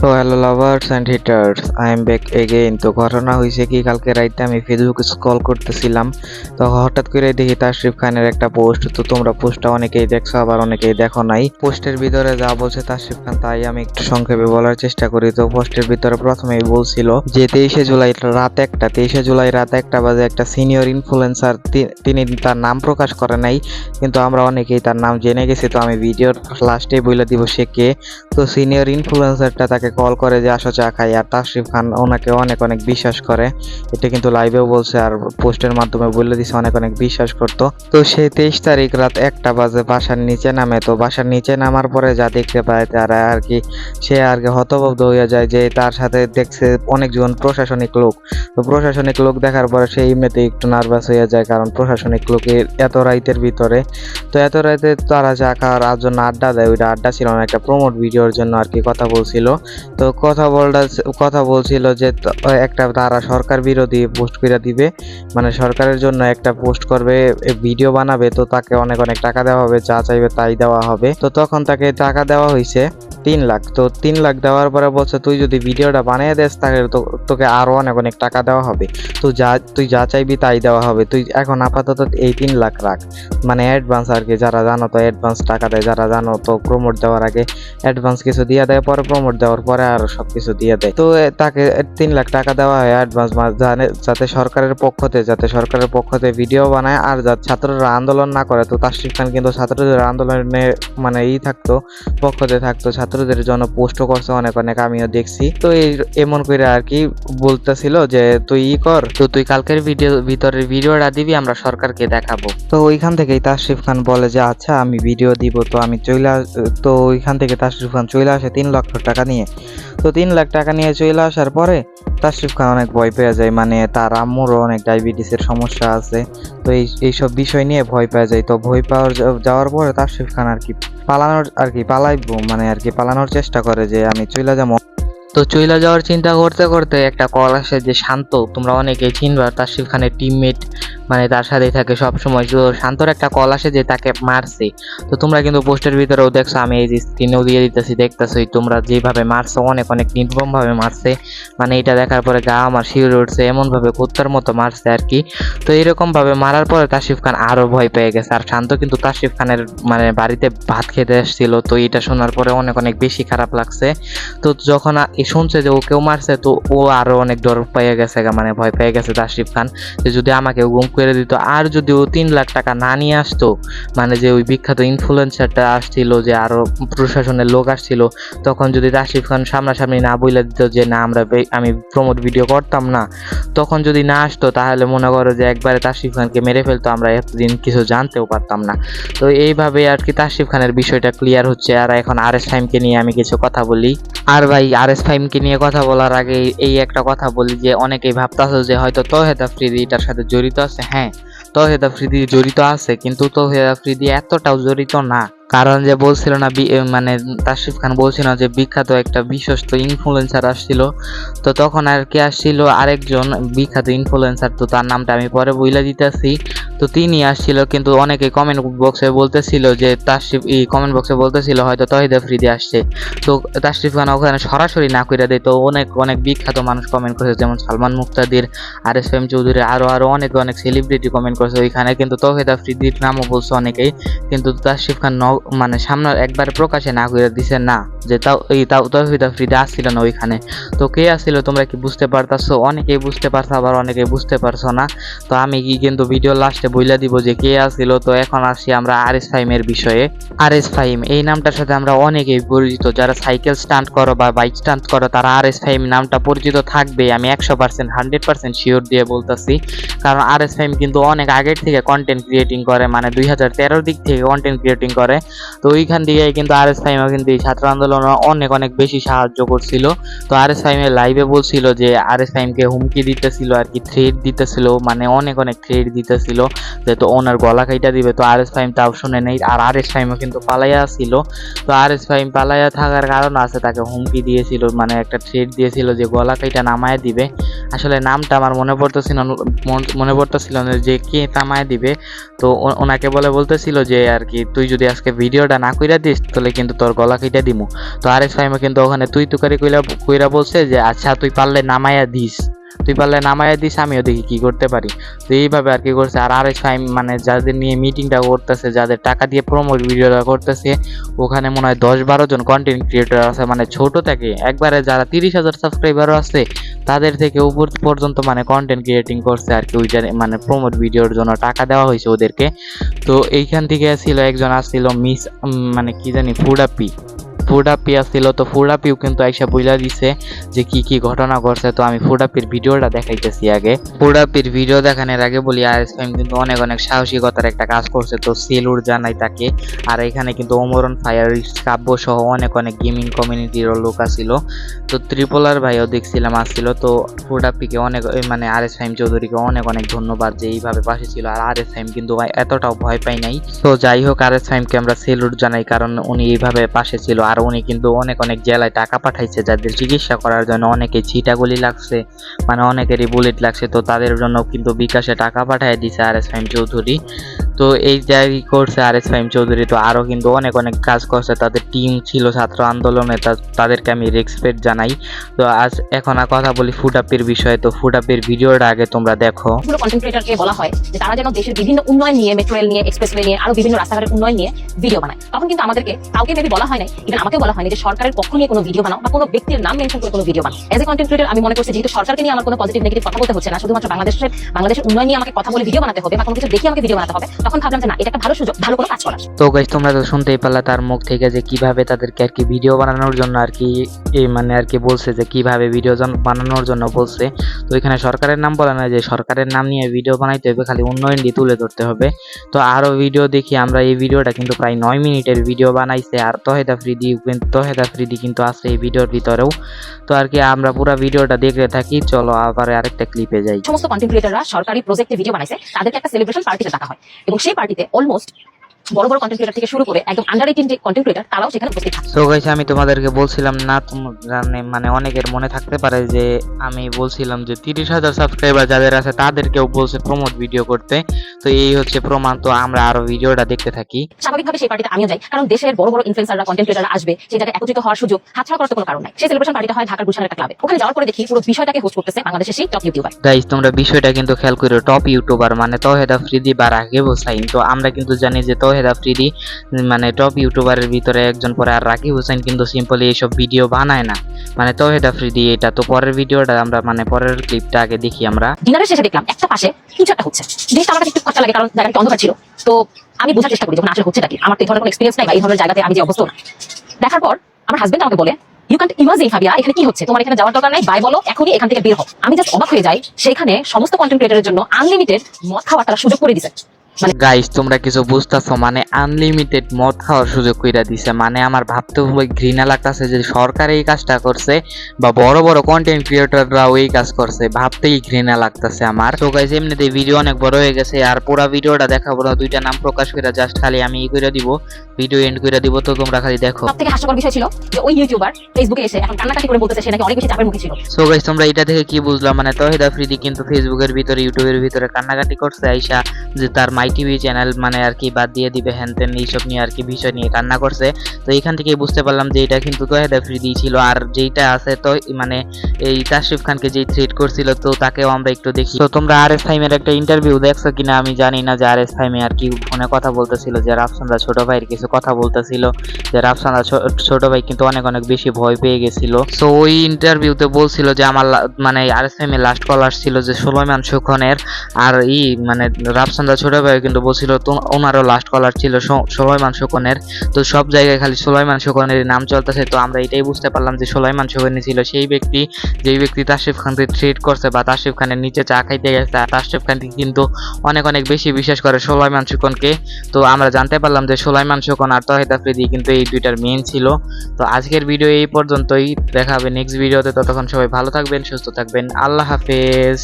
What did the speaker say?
তো hello lovers and haters I am back again তো ঘটনা হয়েছে কি, কালকে রাইতে আমি ফেসবুক স্ক্রল করতেছিলাম। তো হঠাৎ করে দেখি তাশরিফ খানের একটা পোস্ট তো তোমরা পোস্টটা অনেকেই দেখছ, আবার অনেকেই দেখো নাই। পোস্টের ভিতরে যা বলছে তাশরিফ খান, তাই আমি একটু সংক্ষেপে বলার চেষ্টা করি। তো পোস্টের ভিতরে প্রথমেই বলছিল যে, তেইশে জুলাই রাত একটা, তেইশে জুলাই রাত একটা বাজে একটা সিনিয়র ইনফ্লুয়েন্সার তিনি তার নাম প্রকাশ করে নাই। কিন্তু আমরা অনেকেই তার নাম জেনে গেছি, তো আমি ভিডিওর লাস্টে বলে দিব সে কে। তো সিনিয়র ইনফ্লুয়েন্সারটা তাকে কল করে যে, আসো চা খাই। আর তাশরিফ খান ওনাকে অনেক অনেক বিশ্বাস করে। এটা কিন্তু লাইভেও বলছে আর পোস্টের মাধ্যমে বলে দিছে, অনেক অনেক বিশ্বাস করতো। তো সে তেইশ তারিখ রাত একটা বাজে, বাসার নিচে নামে। তো বাসার নিচে নামার পরে যা দেখতে পায় তারা আর কি, সে আর কি হতবদ্ধ হয়ে যায় যে, তার সাথে দেখছে অনেকজন প্রশাসনিক লোক। তো প্রশাসনিক লোক দেখার পরে সে এমনিতে একটু নার্ভাস হয়ে যায়, কারণ প্রশাসনিক লোকের এত রাইতের ভিতরে। তো এত রাইতে তারা যা খাওয়ার জন্য আড্ডা দেয়। ওইটা আড্ডা ছিল না, একটা প্রমোট ভিডিওর জন্য আর কি কথা বলছিল। তো কথা বলটা কথা বলছিল যে একটা তারা সরকার বিরোধী পোস্ট করে দিবে। মানে সরকারের জন্য একটা পোস্ট করবে ভিডিও বানাবে, তো তাকে অনেক অনেক টাকা দেওয়া হবে, যা চাইবে তাই দেওয়া হবে। তো তখন তাকে টাকা দেওয়া হয়েছে তিন লাখ। তো তিন লাখ দেওয়ার পরে বলছে, তুই যদি ভিডিওটা বানিয়ে দেস, তাহলে তোকে আরও অনেক অনেক টাকা দেওয়া হবে। তো যা, তুই যা চাইবি তাই দেওয়া হবে। তুই এখন আপাতত এই তিন লাখ রাখ। মানে অ্যাডভান্স আর কি, যারা জানো তো অ্যাডভান্স টাকা দেয়, যারা জানো তো প্রমোট দেওয়ার আগে অ্যাডভান্স কিছু দিয়ে দেয়, পরে প্রমোট দেওয়ার পরে আর সব কিছু দিয়ে দেয়। তো তাকে তিন লাখ টাকা দেওয়া হয় অ্যাডভান্স যাতে সরকারের পক্ষতে যাতে সরকারের পক্ষতে ভিডিও বানায়। আর যাতে ছাত্ররা আন্দোলন না করে, তো তাশরিফ খান কিন্তু ছাত্রদের আন্দোলনে মানে ই থাকতো পক্ষতে থাকতো। ছাত্রদের জন্য পোস্টও করছে অনেক অনেক আমিও দেখছি। তো এই এমন করে আর কি বলতেছিল যে, তুই ই কর, তো তুই কালকের ভিডিও, ভিতরের ভিডিওটা দিবি, আমরা সরকারকে দেখাবো। তো ওইখান থেকেই তাশরিফ খান বলে যে আচ্ছা আমি ভিডিও দিব, তো আমি চলে তো ওইখান থেকে তাশরিফ খান চলে আসে তিন লক্ষ টাকা নিয়ে। তো তিন লাখ টাকা নিয়ে চলে আসার পরে তাশরিফ খান অনেক ভয় পেয়ে যায় মানে তার আম্মুরও অনেক ডায়াবেটিসের সমস্যা আছে। তো এই, এইসব বিষয় নিয়ে ভয় পেয়ে যায়। তো ভয় পাওয়ার যাওয়ার পরে তাশরিফ খান আর কি পালানোর, আর কি পালাইব মানে আর কি পালানোর চেষ্টা করে যে আমি চলে যাব। তো চইলা যাওয়ার চিন্তা করতে করতে একটা কল আসে যে, শান্ত, তোমরা অনেকেই চিনবা তাশরিফ খানের টিমমেট মানে তার সাথেই থাকে সব সময় তো শান্তর একটা কল আসে যে, তাকে মারছে। তো তোমরা কিন্তু পোস্টের ভিতরেও দেখছ, আমি এই যে স্ক্রিনেও দিয়ে দিতেছি, দেখতেছোই তোমরা যেভাবে মারছো, অনেক অনেক নির্মম ভাবে মারছে। মানে এটা দেখার পরে গা আমার শিউরে উঠছে এমন ভাবে কুত্তার মতো মারছে আর কি। তো এরকম ভাবে মারার পরে তাশরিফ খান আরও ভয় পেয়ে গেছে। আর শান্ত কিন্তু তাশরিফ খানের মানে বাড়িতে ভাত খেতে এসেছিল, তো এটা শোনার পরে অনেক অনেক বেশি খারাপ লাগছে। তো যখন শুনছে যে ওকেও মারছে, তো ও আরও অনেক ডর পেয়ে গেছে মানে ভয় পেয়ে গেছে তাশরিফ খান, যে যদি আমাকে গুম করে দিত। আর যদি ও তিন লাখ টাকা না নিয়ে আসতো মানে যে ওই বিখ্যাত ইনফ্লুয়েন্সারটা আসছিল, যে আরও প্রশাসনের লোক আসছিল, তখন যদি তাশরিফ খান সামনাসামনি না বলে দিত যে, না, আমরা আমি প্রমোট ভিডিও করতাম না। তখন যদি না আসতো, তাহলে মনে করো যে একবারে তাশরিফ খানকে মেরে ফেলতো, আমরা এতদিন কিছু জানতেও পারতাম না। তো এইভাবে আর কি তাশরিফ খানের বিষয়টা ক্লিয়ার হচ্ছে, আর এখন আর এস ফাইমকে নিয়ে আমি কিছু কথা বলি। আর ভাই আর এস ফাইমকে নিয়ে কথা বলার আগে এই- একটা কথা বলি যে অনেকেই ভাবতাছে যে হয়তো তহেদ আফ্রিদি এটার সাথে জড়িত আছে। হ্যাঁ তহেদ আফ্রিদি জড়িত আছে, কিন্তু তহেদ আফ্রিদি এতটাও জড়িত না। কারণ যে বলছিল না মানে তাশরিফ খান বলছিল যে বিখ্যাত একটা বিশ্বস্ত ইনফ্লুয়েন্সার আসছিল। তো তখন আর কি আসছিল? আরেকজন বিখ্যাত ইনফ্লুয়েন্সার তো তার নামটা আমি পরে বইলা দিতেছি। তো তিনি আসছিল, কিন্তু অনেকে কমেন্ট বক্সে বলতেছিল যে তাশরিফ এই কমেন্ট বক্সে বলতেছিল হয়তো তহিদ আফ্রিদি আসছে। তো তাশরিফ খান ওখানে সরাসরি না করে দেয়, তো অনেক অনেক বিখ্যাত মানুষ কমেন্ট করেছে, যেমন সালমান মুক্তাদির, আর এস এম চৌধুরী, আরও আরও অনেক অনেক সেলিব্রিটি কমেন্ট করেছে ওইখানে। কিন্তু তহিদ আফ্রিদির নামও বলছে অনেকেই, কিন্তু তাশরিফ খান মানে সামনে একবার প্রকাশে না করে দিছে না, যে তাও, এই তাও তহিদ আফ্রিদি আসছিল না ওইখানে। তো কে আসছিল তোমরা কি বুঝতে পারতাছো? অনেকেই বুঝতে পারছ, আবার অনেকেই বুঝতে পারছ না। তো আমি কি কিন্তু ভিডিও লাস্টে বইলা দিব যে কে আসছিল তো এখন আসি আমরা আর এস ফাইমের বিষয়ে। আর এস ফাইম এই নামটার সাথে আমরা অনেকেই পরিচিত। যারা সাইকেল স্টান্ট করো বা বাইক স্টান্ট করো, তারা আর এস ফাইম নামটা পরিচিত থাকবে, আমি একশো পার্সেন্ট হান্ড্রেড পার্সেন্ট শিওর দিয়ে বলতেছি। কারণ আর এস ফাইম কিন্তু অনেক আগের থেকে কন্টেন্ট ক্রিয়েটিং করে মানে দুই হাজার তেরোর দিক থেকে কন্টেন্ট ক্রিয়েটিং করে। তো ওইখান থেকে কিন্তু আর এস ফাইমও কিন্তু এই ছাত্র আন্দোলনে অনেক অনেক বেশি সাহায্য করছিল। তো আর এস ফাইমের লাইভে বলছিল যে আর এস ফাইমকে হুমকি দিতেছিল, আর কি থ্রেড দিতেছিল মানে অনেক অনেক থ্রেড দিতেছিল। তো ওনার গলা কাইটা দিবে, তো আর এস ফাইম তাও শুনে নেই। আর আর এস ফাইমও কিন্তু পালাইয়া ছিল। তো আর এস ফাইম পালাইয়া থাকার কারণ আছে, তাকে হুমকি দিয়েছিল মানে একটা থ্রেড দিয়েছিল যে গলা কাইটা নামায় দিবে। আসলে নামটা আমার মনে পড়তেছিল মনে পড়তেছিল না যে কে নামায় দিবে। তো ওনাকে বলে বলতেছিল যে আর কি, তুই যদি আজকে ভিডিওটা না কইরা দিস, তাহলে কিন্তু তোর গলা কেটে দিমু। তো আর এস ফাইমে কিন্তু ওখানে তুই তুকারি কইরা কইরা বলছে যে আচ্ছা তুই পারলে নামাইয়া দিস। তুই পারলে নামাইয়া দিস, আমিও দেখি কি করতে পারি। তো এইভাবে আর কি করছে। আর আর এস ফাইম মানে যাদের নিয়ে মিটিংটা করতেছে, যাদের টাকা দিয়ে প্রমোট ভিডিওটা করতেছে, ওখানে মনে হয় দশ বারো জন কন্টেন্ট ক্রিয়েটর আছে। মানে ছোট থেকে একবারে যারা তিরিশ হাজার সাবস্ক্রাইবারও আছে, তাদের থেকে উপর পর্যন্ত মানে কন্টেন্ট ক্রিয়েটিং করছে আর কি। ওইটার মানে প্রমোট ভিডিওর জন্য টাকা দেওয়া হয়েছে ওদেরকে। তো এইখান থেকে ছিল, একজন আসছিল মিস মানে কি জানি, ফুডাপি। ফুডাপি আসছিল তো ফুডাপিও কিন্তু আইসা বুঝলা দিছে যে কি কি ঘটনা ঘটছে। তো আমি ফুডাপির ভিডিওটা দেখাইতেছি আগে। ফুডাপির ভিডিও দেখানোর আগে বলি আর এস কিন্তু অনেক অনেক সাহসিকতার একটা কাজ করছে। তো সেলুর জানাই তাকে। আর এখানে কিন্তু অমরন ফায়ার কাব্য সহ অনেক অনেক গেমিং কমিউনিটির লোক আসছিল তো ত্রিপোলার ভাইও দেখছিলাম আসছিল তো ফুডাপিকে অনেক মানে আর এস ফাইম চৌধুরীকে অনেক অনেক ধন্যবাদ যে এইভাবে পাশে ছিল। আর আর এস ফাইম কিন্তু এতটাও ভয় পাই নাই। তো যাই হোক আর এস ফাইমকে আমরা সেলুট জানাই কারণ উনি এইভাবে পাশে ছিল। আর উনি কিন্তু অনেক অনেক জেলায় টাকা পাঠাইছে, যাদের চিকিৎসা করার জন্য অনেকে ছিটাগুলি লাগছে মানে অনেকেরই বুলেট লাগছে, তো তাদের জন্য কিন্তু বিকাশে টাকা পাঠিয়ে দিছে আর এস ফাইম চৌধুরী। তো এই যাই করছে আর এস ফাইম চৌধুরী, তো আরও কিন্তু অনেক অনেক কাজ করছে, তাদের টিম ছিল ছাত্র আন্দোলনে তাদেরকে আমি রেসপেক্ট জানাই। তো আজ এখন আর কথা বলি ফুডাপির বিষয়ে, তো ফুডাপির ভিডিওটা আগে তোমরা দেখো। বলা হয় যে তারা যেন দেশের বিভিন্ন উন্নয়ন নিয়ে মেট্রো রেল নিয়ে এক্সপ্রেসওয়ে নিয়ে, আরও বিভিন্ন রাস্তাঘাটের উন্নয়ন নিয়ে ভিডিও বানায়। তখন কিন্তু আমাদেরকে কাউকে মেবি বলা হয় নাই ইভেন আমাকেও বলা হয়নি যে সরকারের পক্ষ নিয়ে কোনো ভিডিও বানাও বা কোনো ব্যক্তির নাম মেনশন করে কোনো ভিডিও বানাও। এজ এ কন্টেন্ট ক্রিয়েটর আমি মনে করছি যেহেতু সরকারকে নিয়ে আমার কোনো পজিটিভ নেগেটিভ কথা বলতে হচ্ছে না, শুধুমাত্র বাংলাদেশের বাংলাদেশের উন্নয়ন নিয়ে আমাকে কথা বলে ভিডিও বানাতে হবে বা কোনো কিছু দেখে আমাকে ভিডিও বানাতে হবে, তখন ভাবলাম যে না, এটা একটা ভালো সুযোগ, ভালো কোনো কাজ করার। তো গাইজ তোমরা তো শুনতেই পারলা তার মুখ থেকে যে কীভাবে তাদেরকে আর কি ভিডিও বানানোর জন্য আর কি, এই মানে আর কি বলছে যে কীভাবে ভিডিও বানানোর জন্য বলছে। তো এখানে সরকারের নাম বলা না যে সরকারের নাম নিয়ে ভিডিও বানাইতে হবে, খালি উন্নয়ন দিয়ে তুলে ধরতে হবে। তো আরও ভিডিও দেখি, আমরা এই ভিডিওটা কিন্তু প্রায় নয় মিনিটের ভিডিও বানাইছে, আর তহেদা ফ্রিদি কিন্তু তহেদা ফ্রিদি কিন্তু আছে এই ভিডিওর ভিতরেও। তো আর কি আমরা পুরো ভিডিওটা দেখতে থাকি। চলো আবার আরেকটা ক্লিপে যাই। সমস্ত কন্টেন্ট ক্রিয়েটররা সরকারি প্রজেক্টে ভিডিও বানাইছে। তাদেরকে একটা সেলিব্রেশন পার্টি ডাকা হয়। এবং সেই পার্টিতে অলমোস্ট বড় বড় কন্টেন্ট ক্রিয়েটর থেকে শুরু করে একদম আন্ডার এইটিন যে কন্টেন্ট ক্রিয়েটর তারাও সেখানে উপস্থিত থাকে। সো গাইস আমি তোমাদেরকে বলছিলাম না জানে মানে অনেকের মনে থাকতে পারে যে আমি বলছিলাম যে তিরিশ হাজার সাবস্ক্রাইবার যাদের আছে তাদেরকেও বলছে প্রমোট ভিডিও করতে। তো এই হচ্ছে প্রমাণ তো আমরা আরও ভিডিওটা দেখতে থাকি। স্বাভাবিকভাবে সেই পার্টিতে আমিও যাই কারণ দেশের বড় বড় ইনফ্লুয়েন্সাররা কন্টেন্ট ক্রিয়েটাররা আসবে সেই জায়গায় একত্রিত হওয়ার সুযোগ হাতছাড়া করার তো কোনো কারণ নাই। সেই সেলিব্রেশন পার্টিটা হয় ঢাকার গুলশানের একটা ক্লাবে ওখানে যাওয়ার পরে দেখি পুরো বিষয়টাকে হোস্ট করতেছে বাংলাদেশের সেই টপ ইউটিউবার গাইস তোমরা বিষয়টা কিন্তু খেয়াল করো টপ ইউটিউবার মানে তহেদা বা রাকিব হোসাইন তো আমরা কিন্তু জানি যে তহেদা ফ্রিদি মানে টপ ইউটিউবারের ভিতরে একজন পরে আর রাকিব হোসেন কিন্তু সিম্পলি এইসব ভিডিও বানায় না। মানে তহেদা ফ্রিদি এটা তো পরের ভিডিওটা আমরা মানে পরের ক্লিপটা আগে দেখি আমরা। ডিনারের শেষে দেখলাম, একটা পাশে কিছু একটা হচ্ছে। জিনিসটা আমার কাছে একটু খরচা লাগে, কারণ জায়গাটা অন্ধকার ছিল। তো আমি বোঝার চেষ্টা করি যখন আসলে হচ্ছে কি। আমার তো এই ধরনের কোনো এক্সপিরিয়েন্স নাই বা এই ধরনের জায়গাতে আমি যে অবস্থা দেখার পর আমার হাজবেন্ড আমাকে বলে ইউ ক্যান্ট ইমাজিন ফাবিয়া এখানে কি হচ্ছে? তোমার এখানে যাওয়ার দরকার নাই? বাই বলো, এখনই এখান থেকে বের হও। আমি জাস্ট অবাক হয়ে যাই, সেখানে সমস্ত কন্টেন্ট ক্রিয়েটরের জন্য আনলিমিটেড মদ খাওয়ার তারা সুযোগ করে মানে গাইস তোমরা কিছু বুঝতেছো মানে আনলিমিটেড মদ খাওয়ার সুযোগ কইরা দিছে। মানে আমার ভাবতে খুবই ঘৃণা লাগতাছে যে সরকার এই কাজটা করছে বা বড় বড় কন্টেন্ট ক্রিয়েটররাও এই কাজ করছে ভাবতেই ঘৃণা লাগতাছে আমার। তো গাইস এমনিতে ভিডিও অনেক বড় হয়ে গেছে আর পুরো ভিডিওটা দেখাবো না দুইটা নাম প্রকাশ করে জাস্ট খালি আমি ই করে দিব ভিডিও এন্ড করে দিব তো তোমরা খালি দেখো। সব থেকে হাস্যকর বিষয় ছিল যে ওই ইউটিউবার ফেসবুকে এসে এখন কান্নাকাটি করে বলতেছে সে নাকি অনেক বেশি চাপের মুখে ছিল। সো গাইস তোমরা এটা থেকে কি বুঝলাম মানে তহিদ আফ্রিদি কিন্তু ফেসবুকের ভিতরে ইউটিউবের ভিতরে কান্নাকাটি করছে আইসা যে তার মাই টিভি চ্যানেল মানে আর কি বাদ দিয়ে দিবে হ্যান ত্যান এইসব নিয়ে আর কি বিষয় নিয়ে কান্না করছে। তো এখান থেকেই বুঝতে পারলাম যে এটা কিন্তু তহিদ আফ্রিদি ছিল আর যেইটা আছে তো মানে এই তাশরিফ খানকে যেই থ্রেট করছিল, তো তাকেও আমরা একটু দেখি। তো তোমরা আর এস ফাইমের একটা ইন্টারভিউ দেখছ কিনা আমি জানি না যে আর এস ফাইমে আর কি ফোনে কথা বলতেছিল, যে রাফসানদা ছোট ভাইয়ের কিছু কথা বলতেছিল, যে রাফসানদা ছোট ভাই কিন্তু অনেক অনেক বেশি ভয় পেয়ে গেছিল। তো ওই ইন্টারভিউতে বলছিল যে আমার মানে আর এস ফাইমে লাস্ট কল আসছিল যে সুলাইমান সুখনের আর ই মানে রাফসানদা ছোট ভাই কিন্তু বলছিল তো ওনারও লাস্ট কলার ছিল সুলাইমান সুখনের তো সব জায়গায় খালি সোলাইমান শোকনের নাম চলতেছে। তো আমরা এটাই বুঝতে পারলাম যে সোলাইমান সুখনি ছিল সেই ব্যক্তি। যেই ব্যক্তি তাশরিফ খানকে ট্রিট করছে বা তাশরিফ খানের নিচে চা খাইতে গেছে তাশরিফ খানকে কিন্তু অনেক অনেক বেশি বিশ্বাস করে সুলাইমান সুখনকে তো আমরা জানতে পারলাম যে সোলাইমান শোকন আর তহিদ আফ্রিদি কিন্তু এই দুইটার মেন ছিল। তো আজকের ভিডিও এই পর্যন্তই। দেখা হবে নেক্সট ভিডিওতে ততক্ষণ সবাই ভালো থাকবেন, সুস্থ থাকবেন। আল্লাহ হাফেজ।